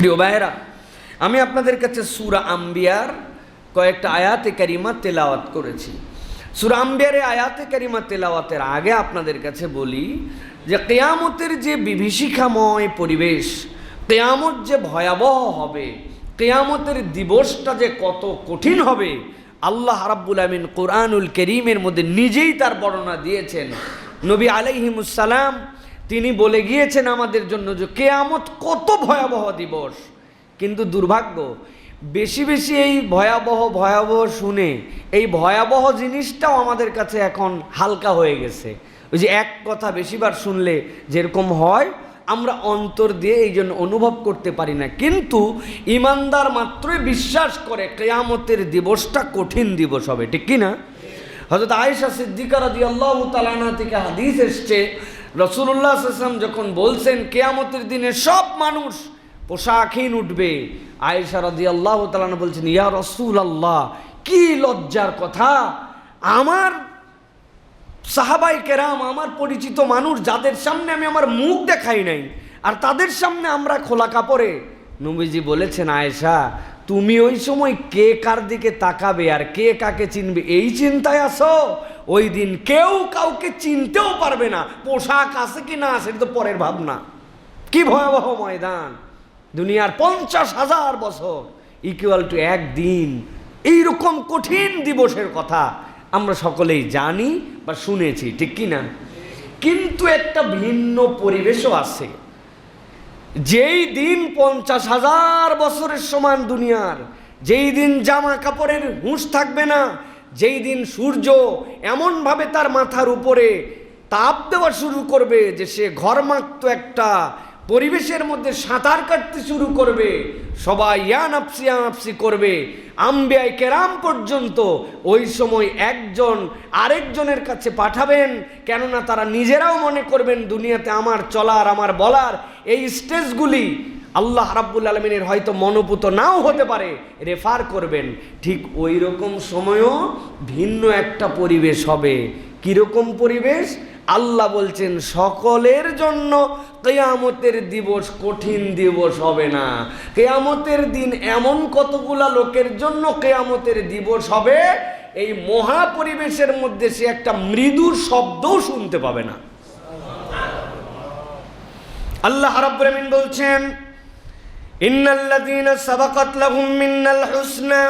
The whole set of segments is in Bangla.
প্রিয় ভাইয়েরা, আমি আপনাদের কাছে সুরা আম্বিয়ার কয়েকটা আয়াতে কারিমা তেলাওয়াত করেছি। সুরা আম্বিয়ারে আয়াতে কারিমা তেলাওয়াতের আগে আপনাদের কাছে বলি যে, কেয়ামতের যে বিভীষিকাময় পরিবেশ, কেয়ামত যে ভয়াবহ হবে, কেয়ামতের দিবসটা যে কত কঠিন হবে, আল্লাহ রাব্বুল আমিন কোরআনুল করিমের মধ্যে নিজেই তার বর্ণনা দিয়েছেন। নবী আলাইহিমুসালাম তিনি বলে গিয়েছেন আমাদের জন্য যে কেয়ামত কত ভয়াবহ দিবস। কিন্তু দুর্ভাগ্য, বেশি বেশি এই ভয়াবহ ভয়াবহ শুনে এই ভয়াবহ জিনিসটাও আমাদের কাছে এখন হালকা হয়ে গেছে। ওই যে এক কথা বেশিবার শুনলে যেরকম হয়, আমরা অন্তর দিয়ে এই জন্য অনুভব করতে পারি না। কিন্তু ইমানদার মাত্রই বিশ্বাস করে কেয়ামতের দিবসটা কঠিন দিবস হবে, ঠিক কি না? হজরত আয়েশা সিদ্দিকা রাজি আল্লাহ তালানা থেকে হাদিস এসছে রসুল্লাহ আসলাম যখন বলছেন, কেয়ামতের দিনে সব মানুষ পোশাকহীন উঠবে। আয়েশা রাজি আল্লাহ তালানা বলছেন, ইয়া রসুল আল্লাহ কি লজ্জার কথা। আমার সাহাবাই কেরাম, আমার পরিচিত মানুষ, যাদের সামনে আমি আমার মুখ দেখাই নাই, আর তাদের সামনে আমরা খোলা কাপড়ে। নবীজি বলেছেন, আয়েশা, তুমি ওই সময় কে কার দিকে তাকাবে আর কে কাকে চিনবে? এই চিন্তায় আসো ওই দিন কেউ কাউকে চিনতেও পারবে না পোশাক আছে কি না সেটা তো পরের ভাবনা। কি ভয়াবহ ময়দান। দুনিয়ার পঞ্চাশ হাজার বছর ইকুয়াল টু একদিন। এইরকম কঠিন দিবসের কথা আমরা সকলেই জানি বা শুনেছি, ঠিক কি না? কিন্তু একটা ভিন্ন পরিবেশও আছে। যেই দিন পঞ্চাশ হাজার বছরের সমান দুনিয়ার, যেই দিন জামা কাপড়ের হুঁশ থাকবে না যেই দিন সূর্য এমনভাবে তার মাথার উপরে তাপ দেওয়া শুরু করবে যে সে ঘরমাক্ত একটা পরিবেশের মধ্যে সাঁতার কাটতে শুরু করবে, সবাই ইয়ানাপসি ইয়ানাপসি করবে। আম্বিয়াই কেরাম পর্যন্ত ওই সময় একজন আরেকজনের কাছে পাঠাবেন, কেননা তারা নিজেরাও মনে করবেন, দুনিয়াতে আমার চলার, আমার বলার এই স্টেজগুলি আল্লাহ রাব্বুল আলমিনের হয়তো মনোপুত নাও হতে পারে, রেফার করবেন। ঠিক ওই রকম সময়ও ভিন্ন একটা পরিবেশ হবে। কীরকম পরিবেশ? আল্লাহ বলছেন, সকলের জন্য কেয়ামতের দিবস কঠিন দিবস হবে না। কেয়ামতের দিন এমন কতগুলা লোকের জন্য কেয়ামতের দিবস হবে, এই মহা পরিবেশের মধ্যে সে একটা মৃদু শব্দও শুনতে পাবে না। আল্লাহ রাব্বুল আমিন বলছেন ইন্নাল্লাযীনা সাবাকাত লাহুম মিনাল হুসনা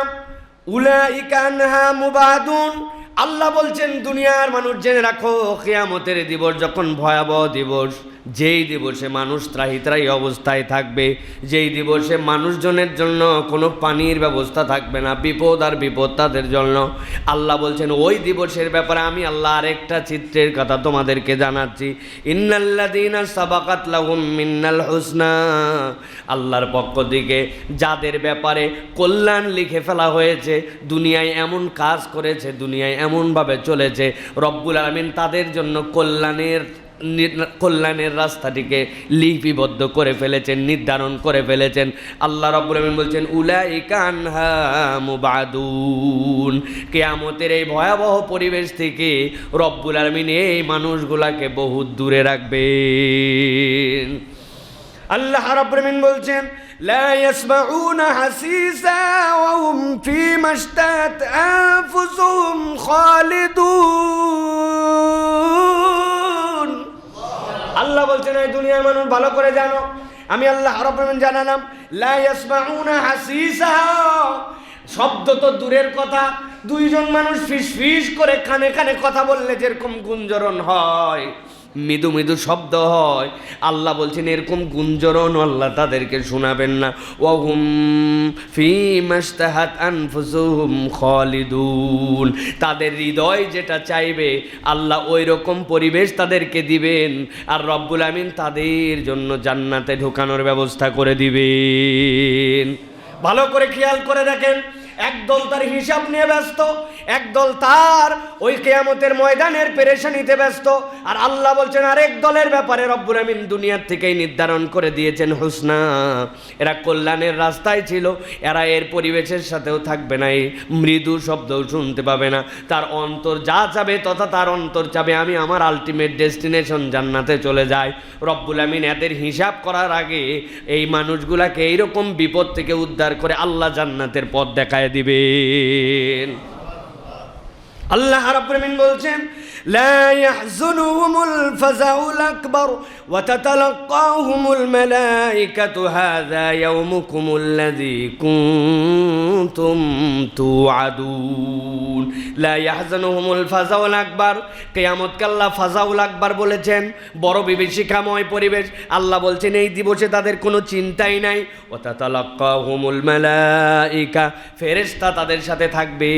উলাইকা আনহা মুবাদুন। আল্লাহ বলছেন, দুনিয়ার মানুষ জেনে রাখো, কিয়ামতের দিবস যখন ভয়াবহ দিবস, যেই দিবসে মানুষ ত্রাহি ত্রাহি অবস্থায় থাকবে, যেই দিবসে মানুষজনের জন্য কোনো পানির ব্যবস্থা থাকবে না, বিপদ আর বিপদ তাদের জন্য। আল্লাহ বলছেন, ওই দিবসের ব্যাপারে আমি আল্লাহ আরেকটা চিত্রের কথা তোমাদেরকে জানাচ্ছি। ইন্নাল্লাদিনা সাবাকাত লাহুম মিন্নাল হুসনা। আল্লাহর পক্ষ থেকে যাদের ব্যাপারে কল্যাণ লিখে ফেলা হয়েছে, দুনিয়ায় এমন কাজ করেছে, দুনিয়ায় এমনভাবে চলেছে রব্বুল আলমিন তাদের জন্য কল্যাণের কল্যাণের রাস্তাটিকে লিপিবদ্ধ করে ফেলেছেন, নির্ধারণ করে ফেলেছেন। আল্লাহ রব্বুল আমিন বলছেন উলাই কানহা মুবাদুন। কেয়ামতের এই ভয়াবহ পরিবেশ থেকে রব্বুল আলমিন এই মানুষগুলাকে বহু দূরে রাখবেন। আল্লাহ রাব্বুল আমিন বলছেন لا يسمعون حسيسا وهم فيما اشتهت أنفسهم خالدون আল্লাহ বলছেন এই দুনিয়ার মানুষ ভালো করে জানো আমি আল্লাহ রব্বুল জানালাম লা ইয়াসমাউনা হাসিসা শব্দ তো দূরের কথা দুইজন মানুষ ফিস ফিস করে কানে কানে কথা বললে যেরকম গুঞ্জরণ হয় মৃদু মৃদু শব্দ হয়। আল্লাহ বলছেন, এরকম গুঞ্জরণ আল্লাহ তাদেরকে শোনাবেন না। ওহুম ফি খালিদুন। তাদের হৃদয় যেটা চাইবে, আল্লাহ ওই রকম পরিবেশ তাদেরকে দিবেন। আর রব্বুল আমিন তাদের জন্য জান্নাতে ঢোকানোর ব্যবস্থা করে দিবেন। ভালো করে খেয়াল করে দেখেন একদল তার হিসাব নিয়ে ব্যস্ত, একদল তার ওই কেয়ামতের ময়দানের পেরেশানিতে ব্যস্ত। আর আল্লাহ বলছেন, আরেক দলের ব্যাপারে রব্বুল আমিন দুনিয়ার থেকেই নির্ধারণ করে দিয়েছেন হুসনা। এরা কল্যাণের রাস্তায় ছিল, এরা এর পরিবেশের সাথেও থাকবে না, এই মৃদু শব্দও শুনতে পাবে না। তার অন্তর যা চাবে তথা তার অন্তর চাবে, আমি আমার আলটিমেট ডেস্টিনেশন জান্নাতে চলে যাই। রব্বুল আমিন এদের হিসাব করার আগে এই মানুষগুলাকে এইরকম বিপদ থেকে উদ্ধার করে আল্লাহ জান্নাতের পথ দেখায় দিবেন। আল্লাহ রাব্বুল বলছেন, লা ইয়াহজুনুহুমুল ফাজাউল আকবার ওয়া তাতালাক্কাহুমুল মালায়েকাতু হাযা ইয়াওমুকুমুল্লাযী কুনতুম তুআদুন। লা ইয়াহজুনুহুমুল ফাজাউল আকবার কিয়ামতকে আল্লাহ ফাজাউল আকবার বলেছেন, বড় বিভীষিকাময় পরিবেশ। আল্লাহ বলছেন, এই দিবসে তাদের কোনো চিন্তাই নাই। ওয়া তাতালাক্কাহুমুল মালায়েকা ফেরেশতা তাদের সাথে থাকবে।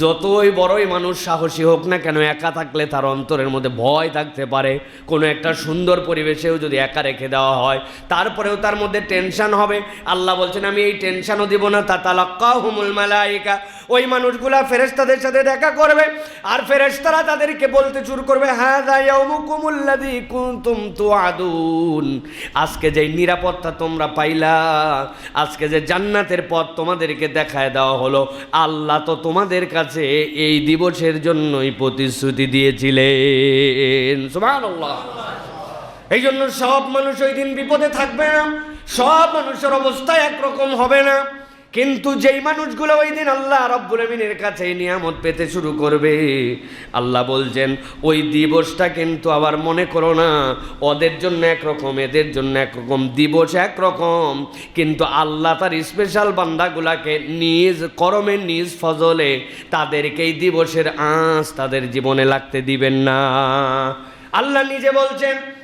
যতই বড়ই মানুষ সাহসী হোক না কেন, একা থাকলে তার অন্তরের মধ্যে ভয় থাকতে পারে। কোনো একটা সুন্দর পরিবেশেও যদি একা রেখে দেওয়া হয়, তারপরেও তার মধ্যে টেনশন হবে। আল্লাহ বলছেন, আমি এই টেনশনও দিব না। তা তালাক্কাহুমুল মালাইকা। ওই মানুষগুলা ফেরেশতাদের সাথে দেখা করবে, আর ফেরেশতারা তাদেরকে বলতে শুরু করবে হ্যাঁ তুআদুন। আজকে যে নিরাপত্তা তোমরা পাইলা, আজকে যে জান্নাতের পথ তোমাদেরকে দেখায় দেওয়া হলো, আল্লাহ তো তোমাদের কাছে এই দিবসের জন্যই প্রতিশ্রুতি দিয়েছিলেন। সুবহানাল্লাহ। এই জন্য সব মানুষ ওই দিন বিপদে থাকবে না। সব মানুষের অবস্থা একরকম হবে না। কিন্তু যেই মানুষগুলো ওই দিন আল্লাহ রব্বুল আমিনের কাছে নিয়ামত পেতে শুরু করবে, আল্লাহ বলছেন, ওই দিবসটা কিন্তু আবার মনে করো না, ওদের জন্য একরকম, এদের জন্য একরকম, দিবস একরকম, কিন্তু আল্লাহ তার স্পেশাল বান্দাগুলাকে নিজ করমে, নিজ ফজলে তাদেরকে এই দিবসের আঁচ তাদের জীবনে লাগতে দিবেন না। আল্লাহ নিজে বলছেন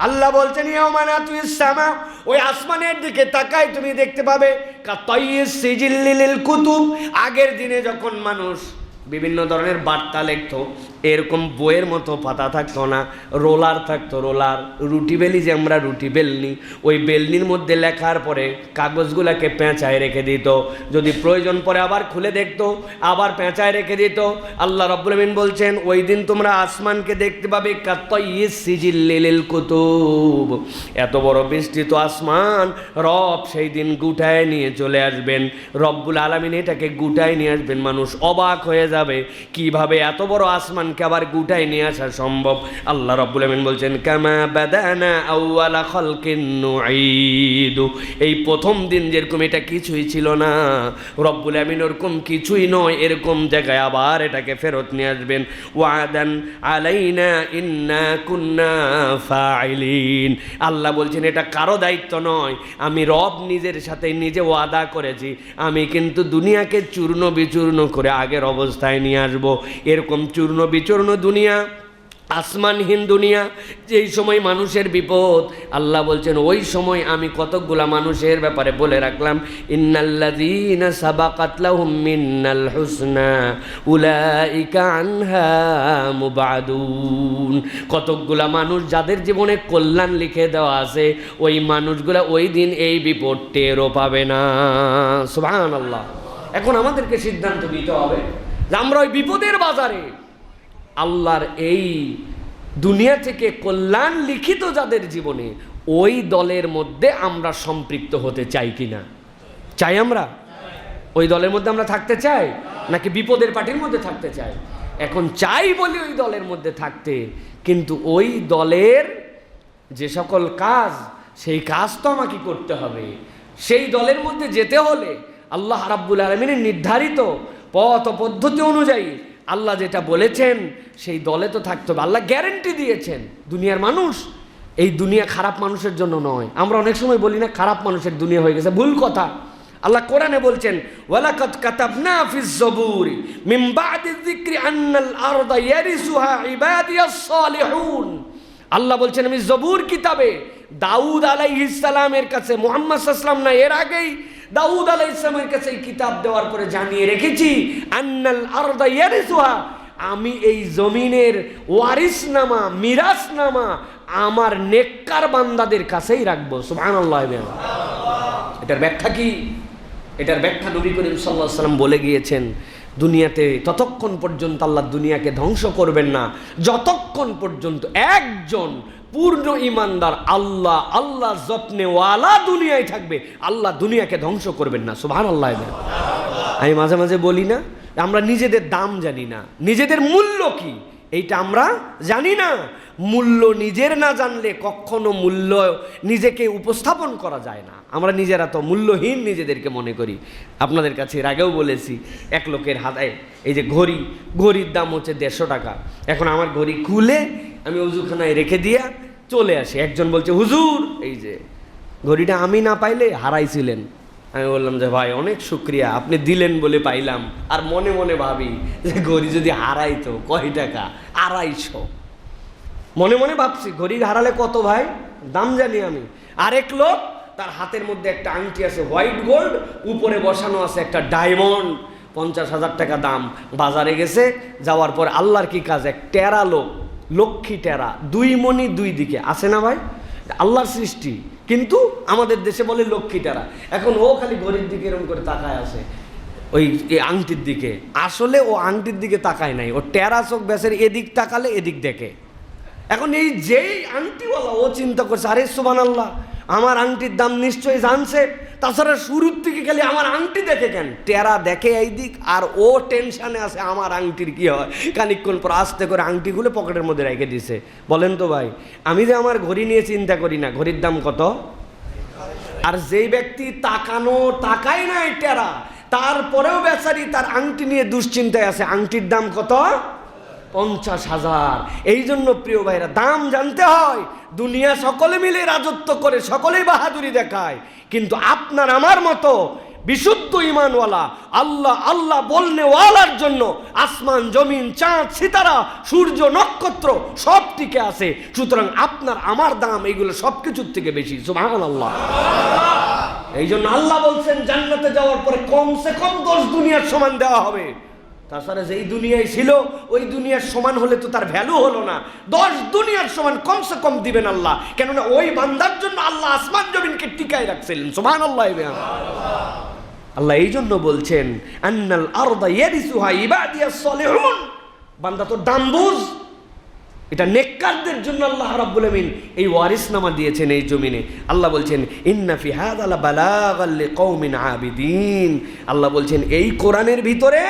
আল্লাহ বলছেন ইয়ামানা তুই শ্যামা ওই আসমানের দিকে তাকাই তুমি দেখতে পাবে কাতাইয়িস সিজিল্লিল কুতুব আগের দিনে যখন মানুষ বিভিন্ন ধরনের বার্তা লিখতো। এরকম বইয়ের মতো পাতা থাকতো না, রোলার থাকতো, রোলার, রুটি বেলি যে আমরা রুটি বেলনি, ওই বেলনির মধ্যে লেখার পরে কাগজগুলোকে পেঁচায় রেখে দিত। যদি প্রয়োজন পরে আবার খুলে দেখতো, আবার পেঁচায় রেখে দিত। আল্লাহ আমিন বলছেন, ওই দিন তোমরা আসমানকে দেখতে পাবে সিজিল্লিল কুতুব। এত বড় বিস্তৃত আসমান, রব সেই দিন গুটায় নিয়ে চলে আসবেন। রব্বুল আলামিন এটাকে গুটায় নিয়ে আসবেন। মানুষ অবাক হয়ে যাবে। কীভাবে এত বড় আসমানকে আবার গুটায় নিয়ে আসা সম্ভব? আল্লাহ রব্বুল আমিন বলছেন, কামা বাদানা আউয়ালা খালকিন নুঈদু। এই প্রথম দিন যেরকম এটা কিছুই ছিল না। রব্বুল আমিন ওরকম কিছুই নয়, এরকম জায়গায় আবার এটাকে ফেরত নিয়ে আসবেন। ওয়াদান আলাইনা ইন্না কুন্না ফাইলিন আল্লাহ বলছেন, এটা কারও দায়িত্ব নয়। আমি রব নিজের সাথে নিজে ওয়াদা করেছি। আমি কিন্তু দুনিয়াকে চূর্ণ বিচূর্ণ করে আগের অবস্থায় নিয়ে আসব। এরকম চূর্ণ বিচূর্ণ দুনিয়া আসমানহীন দুনিয়া, যেই সময় মানুষের বিপদ, আল্লাহ বলছেন, ওই সময় আমি কতকগুলা মানুষের ব্যাপারে বলে রাখলাম, ইন্নাল্লাযীনা মিন্নাল কতকগুলা মানুষ যাদের জীবনে কল্যাণ লিখে দেওয়া আছে, ওই মানুষগুলা ওই দিন এই বিপদ টেরও পাবে না। সুবহানাল্লাহ। এখন আমাদেরকে সিদ্ধান্ত নিতে হবে। আমরা ওই বিপদের বাজারে। আল্লাহর এই দুনিয়া থেকে কল্যাণ লিখিত যাদের জীবনে, ওই দলের মধ্যে আমরা সম্পৃক্ত হতে চাই কি না চাই আমরা? ওই দলের মধ্যে আমরা থাকতে চাই? নাকি বিপদের পার্টির মধ্যে থাকতে চাই? এখন চাই বলি ওই দলের মধ্যে থাকতে, কিন্তু ওই দলের যে সকল কাজ, সেই কাজ তো আমাকে করতে হবে। সেই দলের মধ্যে যেতে হলে আল্লাহ রাব্বুল আলমিনের নির্ধারিত পথ পদ্ধতি অনুযায়ী আল্লাহ যেটা বলেছেন, সেই দলে তো থাকতে হবে। আল্লাহ গ্যারেন্টি দিয়েছেন, দুনিয়ার মানুষ এই দুনিয়া খারাপ মানুষের জন্য নয়। আমরা অনেক সময় বলি না, খারাপ মানুষের দুনিয়া হয়ে গেছে। ভুল কথা। আল্লাহ কোরআনে বলছেন আল্লাহ বলছেন, আমি জবুর কিতাবে দাউদ আলাইহিস সালামের কাছে, মুহাম্মদ সাল্লাম না, এর আগেই দাউদ আলাইহিস সালামের কাছে এই কিতাব দেওয়ার পরে জানিয়ে রেখেছি, আন্নাল আরদা ইয়ারিসুহা আমি এই জমিনের ওয়ারিসনামা, মিরাসনামা আমার নেককার বান্দাদের কাছেই রাখব। সুবহানাল্লাহ এটার ব্যাখ্যা কি? এটার ব্যাখ্যা নবী করিম সাল্লাহ সাল্লাম বলে গিয়েছেন, দুনিয়াতে ততক্ষণ পর্যন্ত আল্লাহ দুনিয়াকে ধ্বংস করবেন না। যতক্ষণ পর্যন্ত একজন পূর্ণ ইমানদার, আল্লাহ আল্লাহ যত্নে ওয়ালা দুনিয়ায় থাকবে। আল্লাহ দুনিয়াকে ধ্বংস করবেন না সুভান আল্লাহ আমি মাঝে মাঝে বলি না, আমরা নিজেদের দাম জানি না। নিজেদের মূল্য কি? এইটা আমরা জানি না। মূল্য নিজের না জানলে কখনো মূল্য নিজেকে উপস্থাপন করা যায় না। আমরা নিজেরা তো মূল্যহীন নিজেদেরকে মনে করি। আপনাদের কাছে এর আগেও বলেছি, এক লোকের হাতে এই যে ঘড়ি, ঘড়ির দাম হচ্ছে দেড়শো টাকা। এখন আমার ঘড়ি খুলে আমি উজুখানায় রেখে দিয়া চলে আসি। একজন বলছে, হুজুর, এই যে ঘড়িটা আমি না পাইলে হারাইছিলেন। আমি বললাম যে, ভাই, অনেক শুক্রিয়া, আপনি দিলেন বলে পাইলাম। আর মনে মনে ভাবি যে, ঘড়ি যদি হারাইতো কয় টাকা? আড়াইশো। মনে মনে ভাবছি, ঘড়ি হারালে কত ভাই? দাম জানি আমি। আরেক লোক, তার হাতের মধ্যে একটা আংটি আছে হোয়াইট গোল্ড, উপরে বসানো আছে একটা ডায়মন্ড, পঞ্চাশ হাজার টাকা দাম। বাজারে গেছে, যাওয়ার পর আল্লাহর কি কাজ? এক টেরা লোক, লক্ষ্মী টেরা, দুই মণি দুই দিকে। আছে না ভাই? আল্লাহর সৃষ্টি। কিন্তু আমাদের দেশে বলে লক্ষ্মী টারা। এখন ও খালি ঘড়ির দিকে এরকম করে তাকায় আছে। ওই আংটির দিকে। আসলে ও আংটির দিকে তাকায় নাই। ও টেরা চোখ ব্যাসের এদিক তাকালে এদিক দেখে। এখন এই যেই আংটিওয়ালা ও চিন্তা করছে, আরে সুবান আল্লাহ আমার আংটির দাম নিশ্চয়ই জানছে। তাছাড়া শুরুর থেকে খালি আমার আংটি দেখে কেন? টেরা দেখে এই দিক আর ও টেনশানে আছে আমার আংটির কি হয়। খানিকক্ষণ পর আস্তে করে আংটি খুলে পকেটের মধ্যে রেখে দিছে। বলেন তো ভাই, আমি যে আমার ঘড়ি নিয়ে চিন্তা করি না, ঘড়ির দাম কত? আর যেই ব্যক্তি তাকানো তাকাই নাই টেরা, তারপরেও বেচারি তার আংটি নিয়ে দুশ্চিন্তায় আছে। আংটির দাম কত? পঞ্চাশ হাজার। এই জন্য প্রিয় ভাইরা, দাম জানতে হয়, দুনিয়া সকলে মিলে রাজত্ব করে, সকলেই বাহাদুরি দেখায়। কিন্তু আপনার আমার মতো বিশুদ্ধ ইমানওয়ালা আল্লাহ আল্লাহ বলনেওয়ালার জন্য আসমান, জমিন, চাঁদ, সিতারা, সূর্য, নক্ষত্র সব টিকে আছে। সুতরাং আপনার আমার দাম এগুলো সব কিছুর থেকে বেশি। সুবহান আল্লাহ এই জন্য আল্লাহ বলছেন, জান্নাতে যাওয়ার পরে কমসে কম দশ দুনিয়ার সমান দেওয়া হবে। তাছাড়া যেই দুনিয়ায় ছিল, ওই দুনিয়ার সমান হলে তো তার ভ্যালু হলো না। দশ দুনিয়ার সমান কমসে কম দিবেন আল্লাহ। কেননা ওই বান্দার জন্য আল্লাহ আসমান জমিনকে টিকায় রাখছিলেন। সুবহান আল্লাহ আল্লাহ এই জন্য বলছেন, আন্নাল আরদা ইয়ারিসুহা ইবাদিয়াস সলিহুন। বান্দা তো দাম বুঝ এটা নেককারদের জন্য আল্লাহ রাব্বুল আমিন এই ওয়ারিসনামা দিয়েছেন এই জমিনে। আল্লাহ বলছেন, ইন্না ফি হাদালা বালাগাল লিকৌমিন আবিদিন। আল্লাহ বলছেন, এই কোরআনের ভিতরে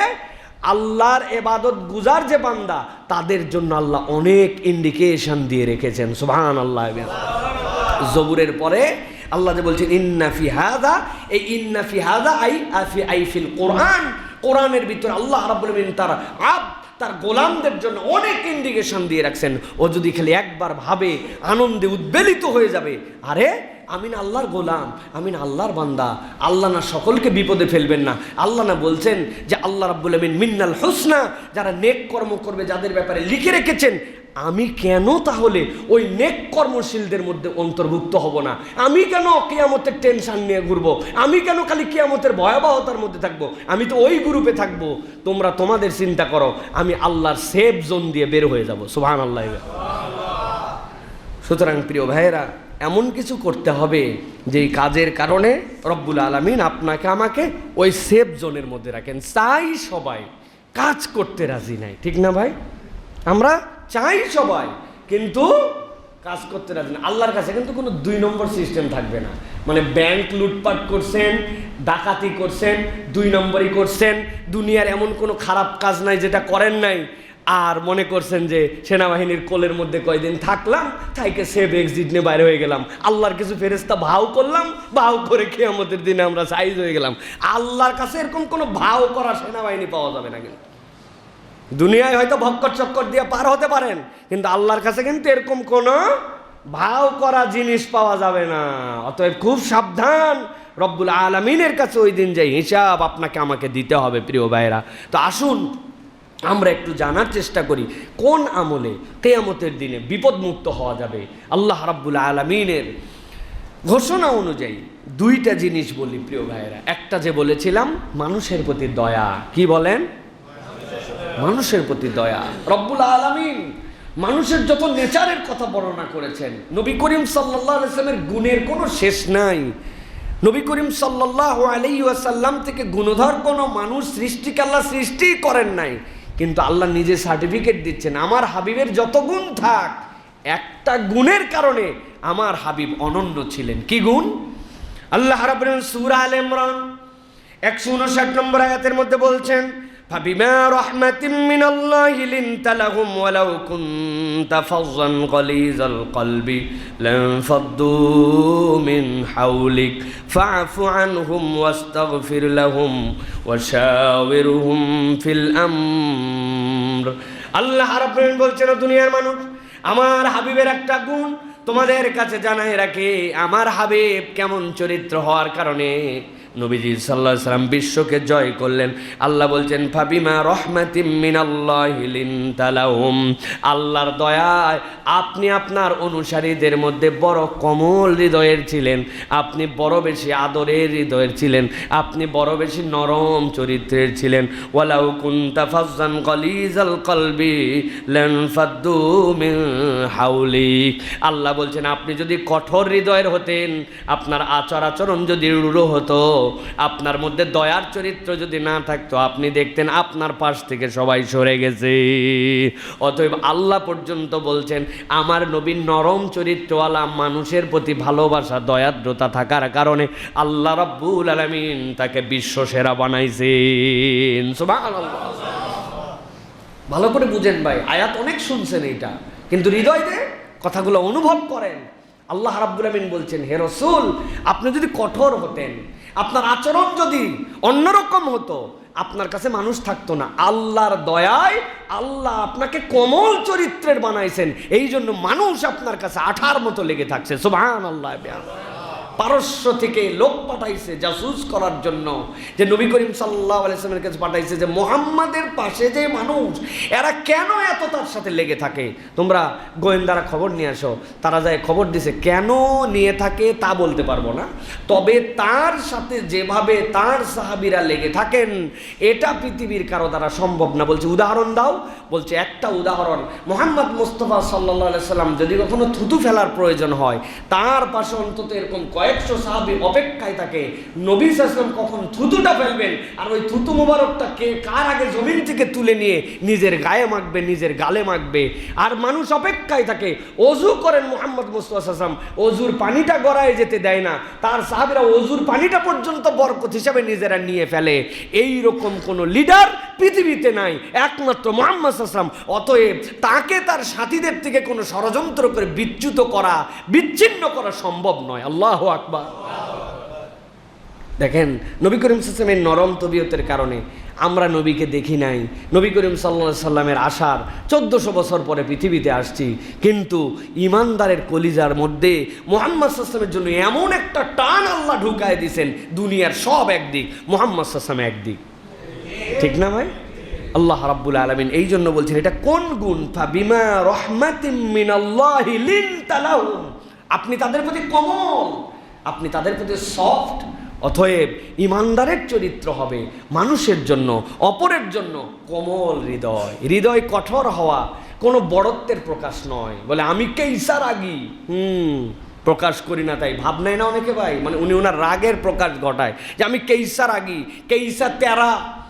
আল্লাহর এবাদত গুজার যে বান্দা, তাদের জন্য আল্লাহ অনেক ইন্ডিকেশন দিয়ে রেখেছেন। সুহান আল্লাহ জবুরের পরে আল্লাহ যে বলছেন ইন্নাফি হাদা এই ইন্নাফি হাদা আই আফি আই ফিল কোরআন কোরআনের ভিতরে আল্লাহ রাবুল তার আব তার গোলামদের জন্য অনেক ইন্ডিকেশন দিয়ে রাখছেন। ও যদি খালি একবার ভাবে, আনন্দে উদ্বেলিত হয়ে যাবে, আরে আমি না আল্লাহর গোলাম আমি না আল্লাহর বান্দা, আল্লাহ না সকলকে বিপদে ফেলবেন না। আল্লাহ না বলছেন যে আল্লাহ রাব্বুল আমিন মিন্নাল হোসনা, যারা নেক কর্ম করবে, যাদের ব্যাপারে লিখে রেখেছেন আমি কেন তাহলে ওই নেক কর্মশীলদের মধ্যে অন্তর্ভুক্ত হব না? আমি কেন কেয়ামতের টেনশন নিয়ে ঘুরবো? আমি কেন খালি কেয়ামতের ভয়াবহতার মধ্যে থাকব? আমি তো ওই গ্রুপে থাকব। তোমরা তোমাদের চিন্তা করো, আমি আল্লাহর সেফ জোন দিয়ে বের হয়ে যাব। সুহান আল্লাহ সুতরাং প্রিয় ভাইয়েরা, এমন কিছু করতে হবে যেই কাজের কারণে রব্বুল আলমিন আপনাকে আমাকে ওই সেফ জোনের মধ্যে রাখেন। চাই সবাই কাজ করতে রাজি নাই, ঠিক না ভাই? আমরা চাই সবাই, কিন্তু কাজ করতে রাজি না। আল্লাহর কাছে কিন্তু কোনো দুই নম্বর সিস্টেম থাকবে না। মানে ব্যাংক লুটপাট করছেন, ডাকাতি করছেন, দুই নম্বরই করছেন, দুনিয়ার এমন কোনো খারাপ কাজ নাই যেটা করেন নাই, আর মনে করছেন যে সেনাবাহিনীর কোলের মধ্যে কয়দিন থাকলাম তাইকে সেভ এক্সিট নিয়ে বাইরে হয়ে গেলাম। আল্লাহর কিছু ফেরেস্তা ভাও করলাম, ভাও করে খেয়ে আমাদের দিনে আমরা সাইজ হয়ে গেলাম। আল্লাহর কাছে এরকম কোনো ভাও করা সেনাবাহিনী পাওয়া যাবে না কিন্তু। দুনিয়ায় হয়তো ভক্কর চক্কর দিয়ে পার হতে পারেন, কিন্তু আল্লাহর কাছে কিন্তু এরকম কোনো ভাও করা জিনিস পাওয়া যাবে না। অতএব খুব সাবধান, রব্বুল আলমিনের কাছে ওই দিন যে হিসাব আপনাকে আমাকে দিতে হবে, প্রিয় ভাইরা তো আসুন, আমরা একটু জানার চেষ্টা করি, কোন আমলে কেয়ামতের দিনে বিপদমুক্ত হওয়া যাবে? আল্লাহ রাব্বুল আলমিনের ঘোষণা অনুযায়ী দুইটা জিনিস বলি, প্রিয় ভাইয়েরা। একটা যে বলেছিলাম, মানুষের প্রতি দয়া। কি বলেন? মানুষের প্রতি দয়া। রব্বুল আলমিন মানুষের যত নেচারের কথা বর্ণনা করেছেন, নবী করিম সাল্লাহ গুণের কোনো শেষ নাই। নবী করিম সাল্লাহ আলাইসাল্লাম থেকে গুণধর কোনো মানুষ সৃষ্টিকে আল্লাহ সৃষ্টিই করেন নাই। কিন্তু আল্লাহ নিজে সার্টিফিকেট দিচ্ছেন, আমার হাবিবের যত গুণ থাক, একটা গুণের কারণে আমার হাবিব অনন্য ছিলেন। কি গুণ? আল্লাহ রাব্বুল সূরা আল ইমরান একশো উনষাট নম্বর আয়াতের মধ্যে বলছেন فبما رحمة من الله لنت لهم ولو كنت فظا غليظ القلب لانفضوا من حولك فاعف عنهم واستغفر لهم وشاورهم في الأمر আল্লাহ রাব্বুল বলছেন "ও দুনিয়ার মানুষ আমার হাবিবের একটা গুণ তোমাদের কাছে জানাই রাখে আমার হাবিব কেমন চরিত্র হওয়ার কারণে নবীজি সাল্লাহ সাল্লাম বিশ্বকে জয় করলেন। আল্লাহ বলছেন, ফাবিমা রহমাতিম মিনাল্লাহিলিন তালাহুম আল্লাহর দয়ায় আপনি আপনার অনুসারীদের মধ্যে বড় কমল হৃদয়ের ছিলেন। আপনি বড় বেশি আদরের হৃদয়ের ছিলেন। আপনি বড় বেশি নরম চরিত্রের ছিলেন। ওয়ালাউ কুনতা ফাজ্জান গলিজাল কলবি লান ফাদ্দু মিন হাউলিক আল্লাহ বলছেন, আপনি যদি কঠোর হৃদয়ের হতেন, আপনার আচার আচরণ যদি রূঢ় হতো আপনার মধ্যে দয়ার চরিত্র যদি না থাকতো, আপনি দেখতেন আপনার পাশ থেকে সবাই সরে গেছে। অতএব আল্লাহ পর্যন্ত বলছেন, আমার নবীন নরম চরিত্রওয়ালা মানুষের প্রতি ভালোবাসা, দয়াদ্রতা থাকার কারণে আল্লাহ রাব্বুল আলামিন তাকে বিশ্ব সেরা বানাইছেন ভালো করে বুঝেন ভাই, আয়াত অনেক শুনছেন এইটা, কিন্তু হৃদয় দিয়ে কথাগুলো অনুভব করেন। আল্লাহ রাব্বুল আমিন বলছেন, হে রসুল, আপনি যদি কঠোর হতেন আপনার আচরণ যদি অন্যরকম হতো, আপনার কাছে মানুষ থাকতো না। আল্লাহর দয়ায় আল্লাহ আপনাকে কোমল চরিত্রের বানাইছেন। এই জন্য মানুষ আপনার কাছে আঠার মতো লেগে থাকছে। সুবাহ আল্লাহ পারস্য থেকে লোক পাঠাইছে জাসুস করার জন্য। যে নবী করিম সাল্লাহ আলাইসলামের কাছে পাঠাইছে যে মোহাম্মদের পাশে যে মানুষ, এরা কেন এত তার সাথে লেগে থাকে? তোমরা গোয়েন্দারা খবর নিয়ে আসো। তারা যায় খবর দিছে, কেন নিয়ে থাকে তা বলতে পারব না। তবে তার সাথে যেভাবে তার সাহাবিরা লেগে থাকেন, এটা পৃথিবীর কারও দ্বারা সম্ভব না। বলছে, উদাহরণ দাও। বলছে, একটা উদাহরণ। মোহাম্মদ মুস্তফা সাল্লাহ সাল্লাম যদি কখনো থুতু ফেলার প্রয়োজন হয়, তার পাশে অন্তত এরকম কয়েকশো সাহাবি অপেক্ষায় থাকে নবী সাসলাম কখন থুতুটা ফেলবেন? আর ওই থুতু মোবারকটা কে কার আগে জমিন থেকে তুলে নিয়ে নিজের গায়ে মাখবে, নিজের গালে মাখবে? আর মানুষ অপেক্ষায় থাকে, অজু করেন মোহাম্মদ মুস্তফা সাসলাম অজুর পানিটা গড়ায় যেতে দেয় না। তার সাহাবিরা অজুর পানিটা পর্যন্ত বরকত হিসাবে নিজেরা নিয়ে ফেলে। এই রকম কোনো লিডার পৃথিবীতে নাই, একমাত্র মোহাম্মদ আসলাম অতএব তাকে তার সাথীদের থেকে কোনো ষড়যন্ত্র করে বিচ্যুত করা, বিচ্ছিন্ন করা সম্ভব নয়। আল্লাহ আকবার। দেখেন, নবী করিম সাল্লামের নরম তবিয়তের কারণে আমরা নবীকে দেখি নাই। নবী করিম সাল্লা সাল্লামের আসার চোদ্দশো বছর পরে পৃথিবীতে আসছি, কিন্তু ইমানদারের কলিজার মধ্যে মোহাম্মদ সাল্লামের জন্য এমন একটা টান আল্লাহ ঢুকায় দিয়েছেন দুনিয়ার সব একদিক, মোহাম্মদ সাল্লাম একদিক। ঠিক না ভাই? আল্লাহ রাব্বুল আলামিন এই জন্য বলছেন, এটা কোন গুণ? বিমা রহমাতিম মিনাল্লাহি লিনতালাহুম আপনি তাদের প্রতি কমল। আপনি তাদের প্রতি সফট অতএব ইমানদারের চরিত্র হবে, মানুষের জন্য, অপরের জন্য কোমল হৃদয়। হৃদয় কঠোর হওয়া কোনো বড়ত্বের প্রকাশ নয়। বলে, আমি কে ইসার আগি? হুম, প্রকাশ করি না তাই। ভাব নেয় না অনেকে ভাই? মানে উনি ওনার রাগের প্রকাশ ঘটায়। যে, আমি কেইসার আগি? কেইসা তেরা?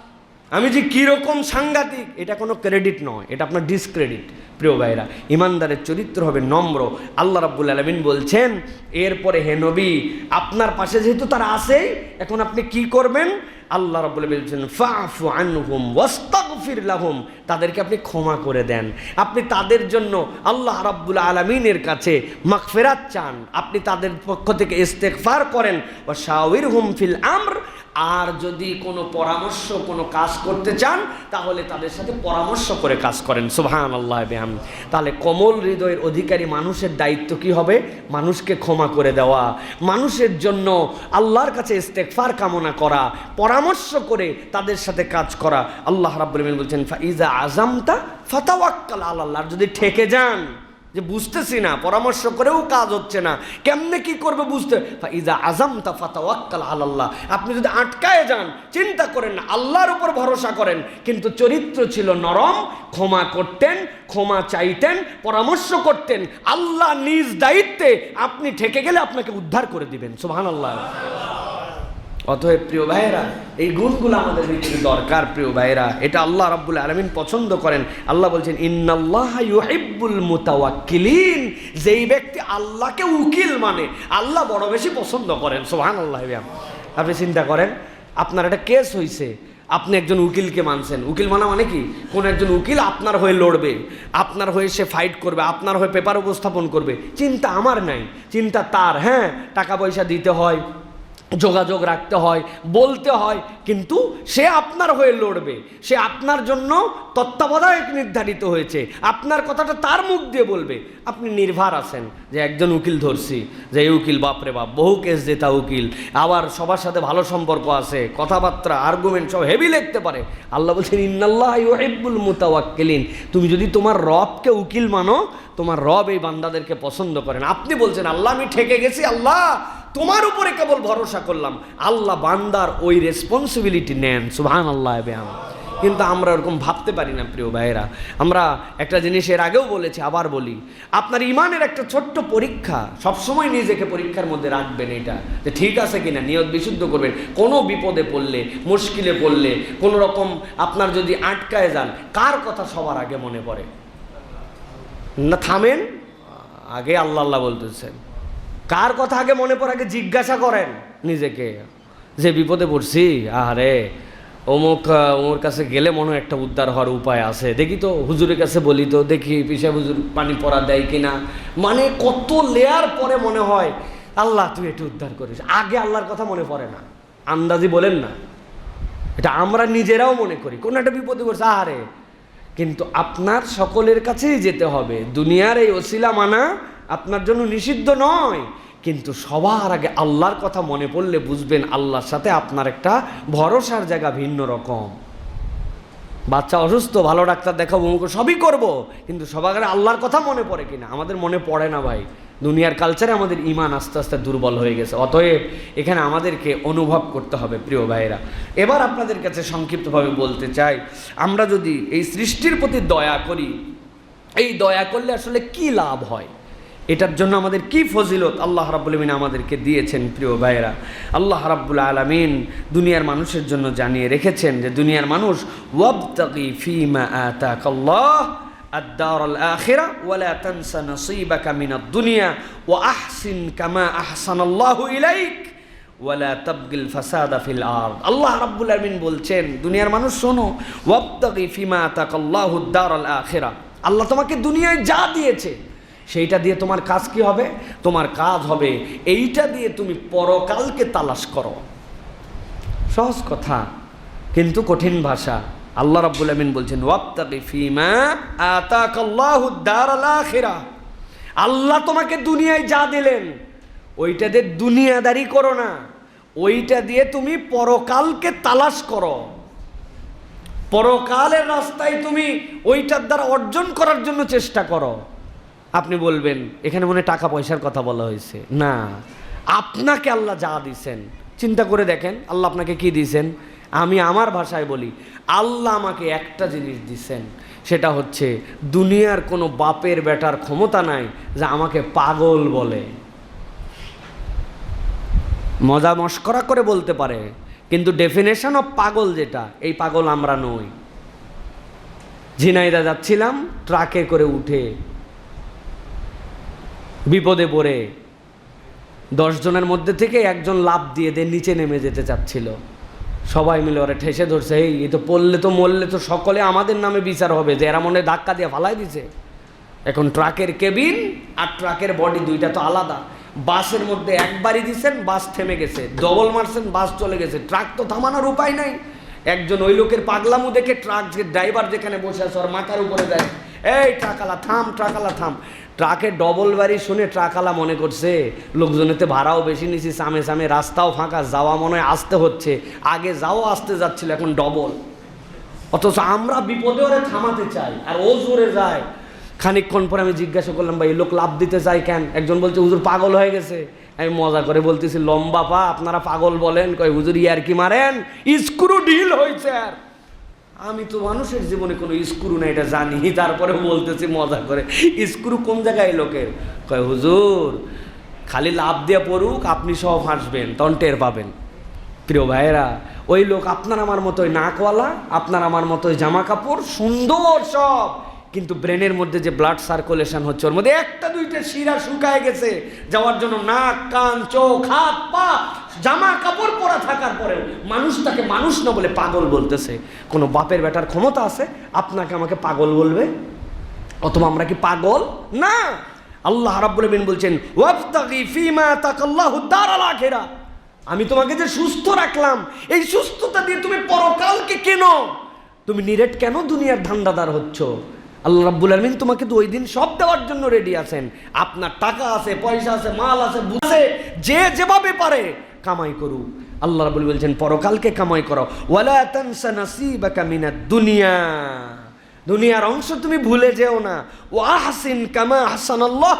আমি যে কীরকম সাংঘাতিক, এটা কোনো ক্রেডিট নয়, এটা আপনার ডিসক্রেডিট প্রিয় ভাইরা ইমানদারের চরিত্র হবে নম্র। আল্লাহ রাব্বুল আলমিন বলছেন, এরপরে হে নবী, আপনার পাশে যেহেতু তারা আছেই, এখন আপনি কি করবেন? আল্লাহ রাব্বুল বলছেন ফাফু আনহুম ওয়াস্তাগফির লাহুম। তাদেরকে আপনি ক্ষমা করে দেন। আপনি তাদের জন্য আল্লাহ রাব্বুল আলামিনের কাছে মাগফিরাত চান। আপনি তাদের পক্ষ থেকে ইস্তেগফার করেন। ওয়া শাওয়িরহুম ফিল আমর। আর যদি কোনো পরামর্শ, কোনো কাজ করতে চান, তাহলে তাদের সাথে পরামর্শ করে কাজ করেন। সুবহান আল্লাহ বেহাম তাহলে কোমল হৃদয়ের অধিকারী মানুষের দায়িত্ব কি হবে? মানুষকে ক্ষমা করে দেওয়া। মানুষের জন্য আল্লাহর কাছে ইস্তেকফার কামনা করা। পরামর্শ করে তাদের সাথে কাজ করা। আল্লাহ আলামিন বলছেন, ফাইজা আজামতা ফাতাওয়াক্কাল আল্লাহ আর যদি ঠেকে যান যে বুঝতেছি না, পরামর্শ করেও কাজ হচ্ছে না। কেমনে কি করবে বুঝতে? ইজা আজম তা ফাতাওয়াক্কাল আল্লাহ আপনি যদি আটকায় যান, চিন্তা করেন না, আল্লাহর উপর ভরসা করেন। কিন্তু চরিত্র ছিল নরম, ক্ষমা করতেন, ক্ষমা চাইতেন, পরামর্শ করতেন। আল্লাহ নিজ দায়িত্বে আপনি ঠেকে গেলে আপনাকে উদ্ধার করে দিবেন সুবহান আল্লাহ অতএব প্রিয় ভাইয়েরা, এই গুণগুলো আমাদের ভিতরে দরকার প্রিয় ভাইয়েরা। এটা আল্লাহ রাব্বুল আলমিন পছন্দ করেন। আল্লাহ বলছেন, ইন্নাল্লাহ ইউহিব্বুল মুতাওয়াক্কিলিন। যেই ব্যক্তি আল্লাহকে উকিল মানে আল্লাহ বড় বেশি পছন্দ করেন। সোহান আল্লাহ আপনি চিন্তা করেন, আপনার একটা কেস হয়েছে আপনি একজন উকিলকে মানছেন। উকিল মানা মানে কি? কোন একজন উকিল আপনার হয়ে লড়বে, আপনার হয়ে সে ফাইট করবে, আপনার হয়ে পেপার উপস্থাপন করবে। চিন্তা আমার নাই, চিন্তা তার। হ্যাঁ টাকা পয়সা দিতে হয় যোগাযোগ রাখতে হয়, বলতে হয়, কিন্তু সে আপনার হয়ে লড়বে। সে আপনার জন্য তত্ত্বাবধায়ক নির্ধারিত হয়েছে। আপনার কথাটা তার মুখ দিয়ে বলবে। আপনি নির্ভার আছেন যে একজন উকিল ধরছি, যে এই উকিল বাপরে বাপ, বহু কেস জেতা উকিল, আবার সবার সাথে ভালো সম্পর্ক আছে, কথাবার্তা আর্গুমেন্ট সব হেভি লিখতে পারে। আল্লাহ বলছেন, ইন্নাল্লাহ ইউহিব্বুল মুতাওয়াক্কিলিন। তুমি যদি তোমার রবকে উকিল মানো, তোমার রব এই বান্দাদেরকে পছন্দ করেন আপনি বলছেন, আল্লাহ, আমি ঠেকে গেছি, আল্লাহ! তোমার উপরে কেবল ভরসা করলাম। আল্লাহ বান্দার ওই রেসপন্সিবিলিটি নেন সুবহান আল্লাহ বেহাম কিন্তু আমরা ওরকম ভাবতে পারি না, প্রিয় ভাইয়েরা। আমরা একটা জিনিস এর আগেও বলেছি, আবার বলি। আপনার ইমানের একটা ছোট্ট পরীক্ষা সবসময় নিজেকে পরীক্ষার মধ্যে রাখবেন এটা। যে ঠিক আছে কিনা, নিয়ত বিশুদ্ধ করবেন। কোনো বিপদে পড়লে, মুশকিলে পড়লে, কোনো রকম আপনার যদি আটকায় যান, কার কথা সবার আগে মনে পড়ে? না, থামেন। আগে আল্লাহ আল্লাহ বলতেছেন। কার কথা আগে মনে পড়ে? আগে জিজ্ঞাসা করেন নিজেকে। যে বিপদে পড়ছি? আরে অমুক ওর কাছে গেলে মনে একটা উদ্ধার হওয়ার উপায় আছে। দেখি তো, হুজুরের কাছে বলি তো, দেখি পিসা হুজুর পানি পড়া দেয় কিনা। মানে কত লেয়ার পরে মনে হয়, আল্লাহ তুই একটু উদ্ধার করিস। আগে আল্লাহর কথা মনে পড়ে না। আন্দাজি বলেন না। এটা আমরা নিজেরাও মনে করি। কোনো একটা বিপদে পড়ছে, আহারে। কিন্তু আপনার সকলের কাছেই যেতে হবে। দুনিয়ার এই ওসিলা মানা আপনার জন্য নিষিদ্ধ নয়। কিন্তু সবার আগে আল্লাহর কথা মনে পড়লে বুঝবেন আল্লাহর সাথে আপনার একটা ভরসার জায়গা ভিন্ন রকম। বাচ্চা অসুস্থ, ভালো ডাক্তার দেখাবো অমুক সবই করব, কিন্তু সবার আগে আল্লাহর কথা মনে পড়ে কিনা? আমাদের মনে পড়ে না ভাই। দুনিয়ার কালচারে আমাদের ইমান আস্তে আস্তে দুর্বল হয়ে গেছে। অতএব এখানে আমাদেরকে অনুভব করতে হবে, প্রিয় ভাইয়েরা। এবার আপনাদের কাছে সংক্ষিপ্তভাবে বলতে চাই, আমরা যদি এই সৃষ্টির প্রতি দয়া করি, এই দয়া করলে আসলে কি লাভ হয়? এটার জন্য আমাদের কি ফজিলত আল্লাহ রাব্বুল আলমিন আমাদেরকে দিয়েছেন প্রিয় ভাইয়েরা আল্লাহ রাব্বুল আলমিন দুনিয়ার মানুষের জন্য জানিয়ে রেখেছেন যে দুনিয়ার মানুষ ওয়াবতাগি ফিমা আতাকাল্লাহ الدار الآخرة ولا تنس نصيبك من الدنيا وأحسن كما أحسن الله إليك ওয়ালা তাবগিল ফাসাদা ফিল আরদ আল্লাহ রাব্বুল আলামিন বলছেন দুনিয়ার মানুষ শোনো ওয়াবতাগি ফিমা তাকাল্লাহু দারাল আখিরা আল্লাহ তোমাকে দুনিয়ায় যা দিয়েছে সেইটা দিয়ে তোমার কাজ কি হবে? তোমার কাজ হবে এইটা দিয়ে তুমি পরকালকে তালাশ করো। সহজ কথা, কিন্তু কঠিন ভাষা। আল্লাহ রাব্বুল আমিন বলছেন, ওয়াবতাগি ফিমা আতাকাল্লাহু দারাল আখিরা। আল্লাহ তোমাকে দুনিয়ায় যা দিলেন, ওইটা দিয়ে দুনিয়াদারি করো না। ওইটা দিয়ে তুমি পরকালকে তালাশ করো। পরকালের রাস্তায় তুমি ওইটার দ্বারা অর্জন করার জন্য চেষ্টা করো। আপনি বলবেন, এখানে মনে টাকা পয়সার কথা বলা হয়েছে। না, আপনাকে আল্লাহ যা দিছেন, চিন্তা করে দেখেন, আল্লাহ আপনাকে কি দিছেন? আমি আমার ভাষায় বলি, আল্লাহ আমাকে একটা জিনিস দিছেন, সেটা হচ্ছে দুনিয়ার কোনো বাপের বেটার ক্ষমতা নাই যে আমাকে পাগল বলে। মজা মস্করা করে বলতে পারে, কিন্তু ডেফিনেশন অফ পাগল যেটা, এই পাগল আমরা নই। ঝিনাইদা যাচ্ছিলাম, ট্রাকে করে উঠে বিপদে পড়ে। দশ জনের মধ্যে থেকে একজন লাভ দিয়ে দিয়ে নিচে নেমে যেতে চাচ্ছিল। সবাই মিলে ওরা ঠেসে ধরছে এই এ তো পড়লে তো মরলে তো সকলে আমাদের নামে বিচার হবে, যে এরা মনে ধাক্কা দিয়ে ফালাই দিছে। এখন ট্রাকের কেবিন আর ট্রাকের বডি দুইটা তো আলাদা। বাসের মধ্যে একবারই দিছেন, বাস থেমে গেছে, ডবল মারছেন, বাস চলে গেছে, ট্রাক তো থামানোর উপায় নাই। একজন ওই লোকের পাগলামু দেখে ট্রাক যে ড্রাইভার যেখানে বসে আছে, ওর মাথার উপরে দেয় এই ট্রাকালা থাম ট্রাকালা থাম। ট্রাকে ডবল বাড়ি শুনে ট্রাকালা মনে করছে লোকজনেতে ভাড়াও বেশি নিছি, সামে সামে রাস্তাও ফাঁকা, যাওয়া মনে হয় আসতে হচ্ছে। আগে যাও, আসতে যাচ্ছিল, এখন ডবল অথচ আমরা বিপদে ওরে থামাতে চাই, আর ও জোরে যায়। খানিকক্ষণ পরে আমি জিজ্ঞাসা করলাম, ভাই লোক লাভ দিতে চাই কেন? একজন বলছে, হুজুর পাগল হয়ে গেছে। আমি মজা করে বলতেছি, লম্বা পা, আপনারা পাগল বলেন। কয়, হুজুর ইয়ার কি মারেন? স্ক্রু ঢিল হয়েছে আর আমি তো মানুষের জীবনে কোনো স্ক্রু না এটা জানি। তারপরে বলতেছি, মজা করে। স্ক্রু কোন জায়গায় লোকের? কয়, হুজুর, খালি লাভ দিয়ে পড়ুক, আপনি সব হাসবেন, তখন টের পাবেন। প্রিয় ভাইয়েরা, ওই লোক আপনার আমার মতোই নাকওয়ালা, আপনার আমার মতোই জামা কাপড় সুন্দর সব। কিন্তু ব্রেনের মধ্যে যে ব্লাড সার্কুলেশন হচ্ছে, ওর মধ্যে একটা দুইটা শিরা শুকায় গেছে, যাওয়ার জন্য নাক, কান, চোখ, হাত, পা জামা কাপড় পরা থাকার পরেও মানুষ তাকে মানুষ না বলে পাগল বলতেছে। কোনো বাপের বেটার ক্ষমতা আছে? আপনাকে আমাকে পাগল বলবে? অথবা আমরা কি পাগল? না! আল্লাহ রাব্বুল বলছেন আমি তোমাকে যে সুস্থ রাখলাম, এই সুস্থতা দিয়ে তুমি পরকালকে কেন? তুমি নিরেট কেন দুনিয়ার ধান্দাদার হচ্ছ? আল্লাহ রাব্বুল আলমিন তোমাকে তো ওই দিন সব দেওয়ার জন্য রেডি আছেন। আপনার টাকা আছে, পয়সা আছে, মাল আছে, বুঝে যে যেভাবে পারে কামাই করুক। আল্লাহ রাবুল বলছেন, পরকালকে কামাই করো। দুনিয়া। দুনিয়ার অংশ তুমি ভুলে যেও না। ও আহসিন কামা হাসান আল্লাহ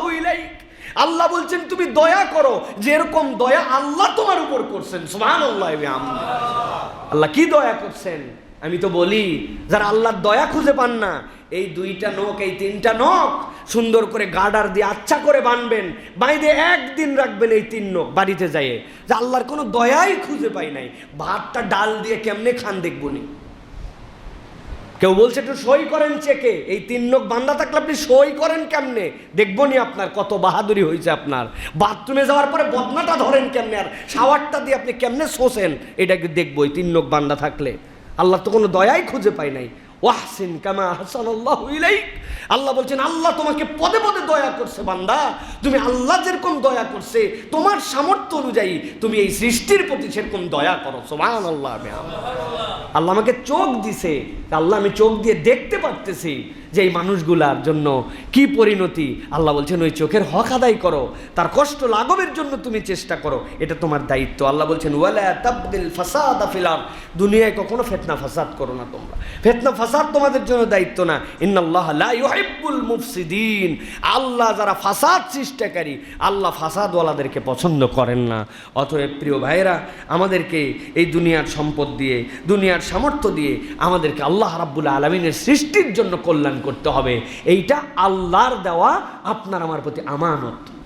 আল্লাহ বলছেন, তুমি দয়া করো, যেরকম দয়া আল্লাহ তোমার উপর করছেন। সুবহান আল্লাহ কি দয়া করছেন? আমি তো বলি, যারা আল্লাহর দয়া খুঁজে পান না, এই দুইটা নখ, এই তিনটা নখ সুন্দর করে গার্ডার দিয়ে আচ্ছা করে বানবেন বাইরে একদিন রাখবেন এই তিন নখ বাড়িতে যাইয়ে। যে আল্লাহর কোনো দয়াই খুঁজে পাই নাই। ভাতটা ডাল দিয়ে কেমনে খান দেখবনি কেউ বলছে, একটু সই করেন চেকে, এই তিন লোক বান্দা থাকলে আপনি সই করেন কেমনে? দেখব নি আপনার কত বাহাদুরি হয়েছে আপনার। বাথরুমে যাওয়ার পরে বদনাটা ধরেন কেমনে? আর শাওয়ারটা দিয়ে আপনি কেমনে শোষেন? এটা একটু দেখব, এই তিন লোক বান্দা থাকলে? আল্লাহ তো কোনো দয়াই খুঁজে পাই নাই। ওয়াহসিন কামা হাসান আল্লাহ আল্লাহ বলছেন, আল্লাহ তোমাকে পদে পদে দয়া করছে বান্দা। তুমি আল্লাহ যেরকম দয়া করছে, তোমার সামর্থ্য অনুযায়ী তুমি এই সৃষ্টির প্রতি সেরকম দয়া করো। সোমান আল্লাহ আল্লাহ আমাকে চোখ দিছে। আল্লাহ আমি চোখ দিয়ে দেখতে পারতেছি। যে এই মানুষগুলার জন্য কি পরিণতি? আল্লাহ বলছেন, ওই চোখের হক আদায় করো, তার কষ্ট লাঘবের জন্য তুমি চেষ্টা করো, এটা তোমার দায়িত্ব। আল্লাহ বলছেন ফাসাদ দুনিয়ায় কখনো ফেতনা ফাসাদ করো না তোমরা। ফেতনা ফাসাদ তোমাদের জন্য দায়িত্ব না। ইন্নাল্লাহ মুফসিদিন। আল্লাহ যারা ফাসাদ সৃষ্টিকারী, আল্লাহ ফাসাদওয়ালাদেরকে পছন্দ করেন না। অতএব প্রিয় ভাইয়েরা, আমাদেরকে এই দুনিয়ার সম্পদ দিয়ে, দুনিয়ার সামর্থ্য দিয়ে আমাদেরকে আল্লাহ রাব্বুল আলমিনের সৃষ্টির জন্য কল্যাণ করতে হবে। এইটা আল্লাহর দেওয়া আপনার আমার প্রতি আমানত।